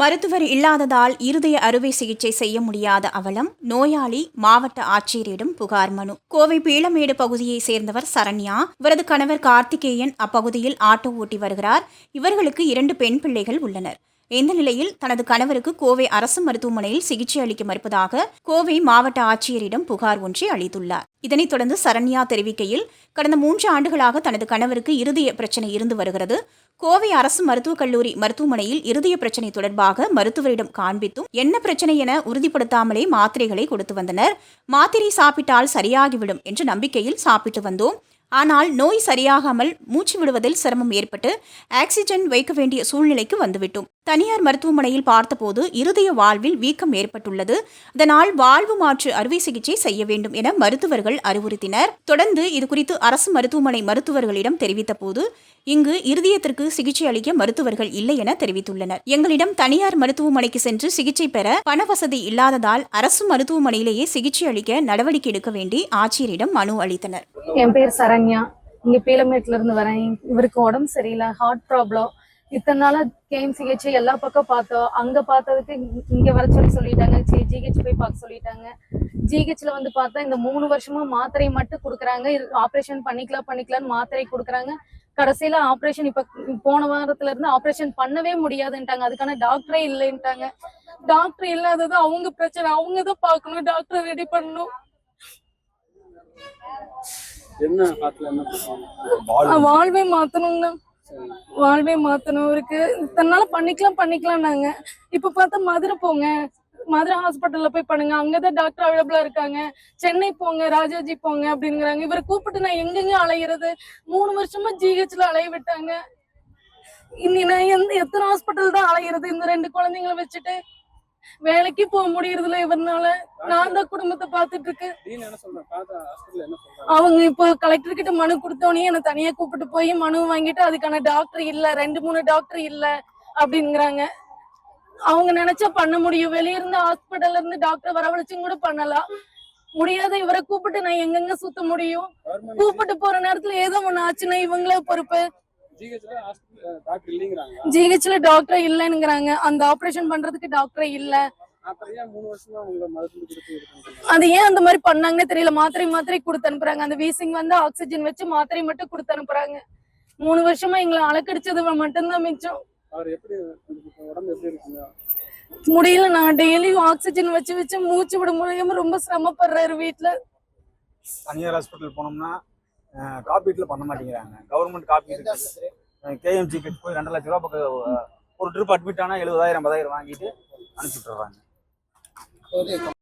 மருத்துவர் இல்லாததால் இருதய அறுவை சிகிச்சை செய்ய முடியாத அவலம் நோயாளி மாவட்ட ஆட்சியரிடம் புகார் மனு. கோவை பீளமேடு பகுதியைச் சேர்ந்தவர் சரண்யா இவரது கணவர் கார்த்திகேயன் அப்பகுதியில் ஆட்டோ ஓட்டி வருகிறார். இவர்களுக்கு இரண்டு பெண் பிள்ளைகள் உள்ளனர். இந்த நிலையில் தனது கணவருக்கு கோவை அரசு மருத்துவமனையில் சிகிச்சை அளிக்க மறுப்பதாக கோவை மாவட்ட ஆட்சியரிடம் புகார் ஒன்றை அளித்துள்ளார். இதனைத் தொடர்ந்து சரண்யா தெரிவிக்கையில் கடந்த மூன்று ஆண்டுகளாக தனது கணவருக்கு இருதய பிரச்சனை இருந்து வருகிறது. கோவை அரசு மருத்துவக் கல்லூரி மருத்துவமனையில் இருதய பிரச்சனை தொடர்பாக மருத்துவரிடம் காண்பித்தும் என்ன பிரச்சனை என உறுதிப்படுத்தாமலே மாத்திரைகளை கொடுத்து வந்தனர். மாத்திரை சாப்பிட்டால் சரியாகிவிடும் என்ற நம்பிக்கையில் சாப்பிட்டு வந்தோம். ஆனால் நோய் சரியாகாமல் மூச்சு விடுவதில் சிரமம் ஏற்பட்டு ஆக்சிஜன் வைக்க வேண்டிய சூழ்நிலைக்கு வந்துவிட்டோம். தனியார் மருத்துவமனையில் பார்த்தபோது இருதய வாழ்வில் வீக்கம் ஏற்பட்டுள்ளது. அதனால் வாழ்வு மாற்று அறுவை சிகிச்சை செய்ய வேண்டும் என மருத்துவர்கள் அறிவுறுத்தினர். தொடர்ந்து இதுகுறித்து அரசு மருத்துவமனை மருத்துவர்களிடம் தெரிவித்தபோது இங்கு இருதயத்திற்கு சிகிச்சை அளிக்க மருத்துவர்கள் இல்லை என தெரிவித்துள்ளனர். எங்களிடம் தனியார் மருத்துவமனைக்கு சென்று சிகிச்சை பெற பண வசதி இல்லாததால் அரசு மருத்துவமனையிலேயே சிகிச்சை அளிக்க நடவடிக்கை எடுக்க வேண்டி ஆட்சியரிடம் மனு அளித்தனர். என் பேர் சரண்யா. இங்க பீலமேட்ல இருந்து வரேன். இவருக்கு உடம்பு சரியில்லை ஹார்ட் ப்ராப்ளம் இத்தனை நாளா கேம் சிகிச்சை எல்லா பக்கம் பார்த்தோம். அங்க பார்த்ததுக்கு இங்க- வர சொல்லி சொல்லிட்டாங்க. சரி ஜிஹெச் போய் பார்க்க சொல்லிட்டாங்க. ஜிஹெச்ல வந்து பார்த்தா இந்த மூணு வருஷமா மாத்திரை மட்டும் கொடுக்குறாங்க. ஆபரேஷன் பண்ணிக்கலாம் பண்ணிக்கலாம்னு மாத்திரை கொடுக்குறாங்க. கடைசியில ஆபரேஷன் இப்ப போன வாரத்துல இருந்து ஆபரேஷன் பண்ணவே முடியாதுன்ட்டாங்க. அதுக்கான டாக்டரே இல்லைன்ட்டாங்க. டாக்டர் இல்லாதது அவங்க பிரச்சனை. அவங்க தான் பார்க்கணும். டாக்டர் ரெடி பண்ணணும். வாழ்வே மாத்தணும்னா. வாழ்வே மாத்தணும் இருக்கு. தன்னால பண்ணிக்கலாம் பண்ணிக்கலாம் நாங்க. இப்ப பார்த்தா மதுரை போங்க. மதுரை ஹாஸ்பிட்டல்ல போய் பண்ணுங்க. அங்கதான் டாக்டர் அவைலபிளா இருக்காங்க. சென்னை போங்க ராஜாஜி போங்க அப்படிங்கிறாங்க. இவரை கூப்பிட்டு நான் எங்கெங்க அலையிறது? மூணு வருஷமா ஜிஹெச்ல அலைய விட்டாங்க. இனி நான் எந்த எத்தனை ஹாஸ்பிட்டல் தான் அலையிறது? இந்த ரெண்டு குழந்தைங்களை வச்சுட்டு வேலைக்கு போக முடியறதில்ல இவர்னால. நான் தான் குடும்பத்தை இருக்கேன் என்ன சொல்றாங்க? அவங்க இப்போ கலெக்டர் கிட்ட மனு கொடுத்தோடனே என்னை தனியா கூப்பிட்டு போய் மனு வாங்கிட்டு அதுக்கான டாக்டர் இல்ல ரெண்டு மூணு டாக்டர் இல்ல அப்படிங்கிறாங்க. அவங்க நினைச்சா பண்ண முடியும். வெளிய இருந்து ஹாஸ்பிட்டல்ல இருந்து டாக்டர் வரவழைச்சும் கூட பண்ணலாம். முடியாத இவரை கூப்பிட்டு நான் எங்கெங்க சுத்த முடியும்? கூப்பிட்டு போற நேரத்துல ஏதோ ஒண்ணு ஆச்சுன்னா இவங்களே பொறுப்பு. ஜிஹெச்ல டாக்டர் இல்லைங்கிறாங்க. ஜிஹெச்ல டாக்டர் இல்லைங்கிறாங்க அந்த ஆபரேஷன் பண்றதுக்கு டாக்டர் இல்ல. அது ஏன் அந்த மாதிரி பண்ணாங்கன்னே தெரியல. மாத்திரை மாத்திரை கொடுத்து அனுப்புறாங்க. அந்த வீசிங் வந்து ஆக்சிஜன் வச்சு மாத்திரை மட்டும் கொடுத்து அனுப்புறாங்க. மூணு வருஷமா எங்களை அலக்கடிச்சது மட்டும்தான் மிச்சம். அவர் எப்படி உங்களுக்கு இப்ப உடம்பு எப்படி இருக்குங்க? முடியல. நான் டெய்லியும் ஆக்சிஜன் வச்சு வச்சு மூச்சு விட முடியாம ரொம்ப சிரமப்படுறாரு வீட்டுல தனியார் ஹாஸ்பிட்டல் போனோம்னா காப்பீட்டுல பண்ண மாட்டேங்கிறாங்க. கவர்மெண்ட் காப்பீடு கேஎம்ஜி கிட்ட போய் ரெண்டு லட்ச ரூபா பக்கம் ஒரு ட்ரிப் அட்மிட் ஆனால் எழுபதாயிரம் ஐம்பதாயிரம் வாங்கிட்டு அனுப்பிச்சு விட்டுறாங்க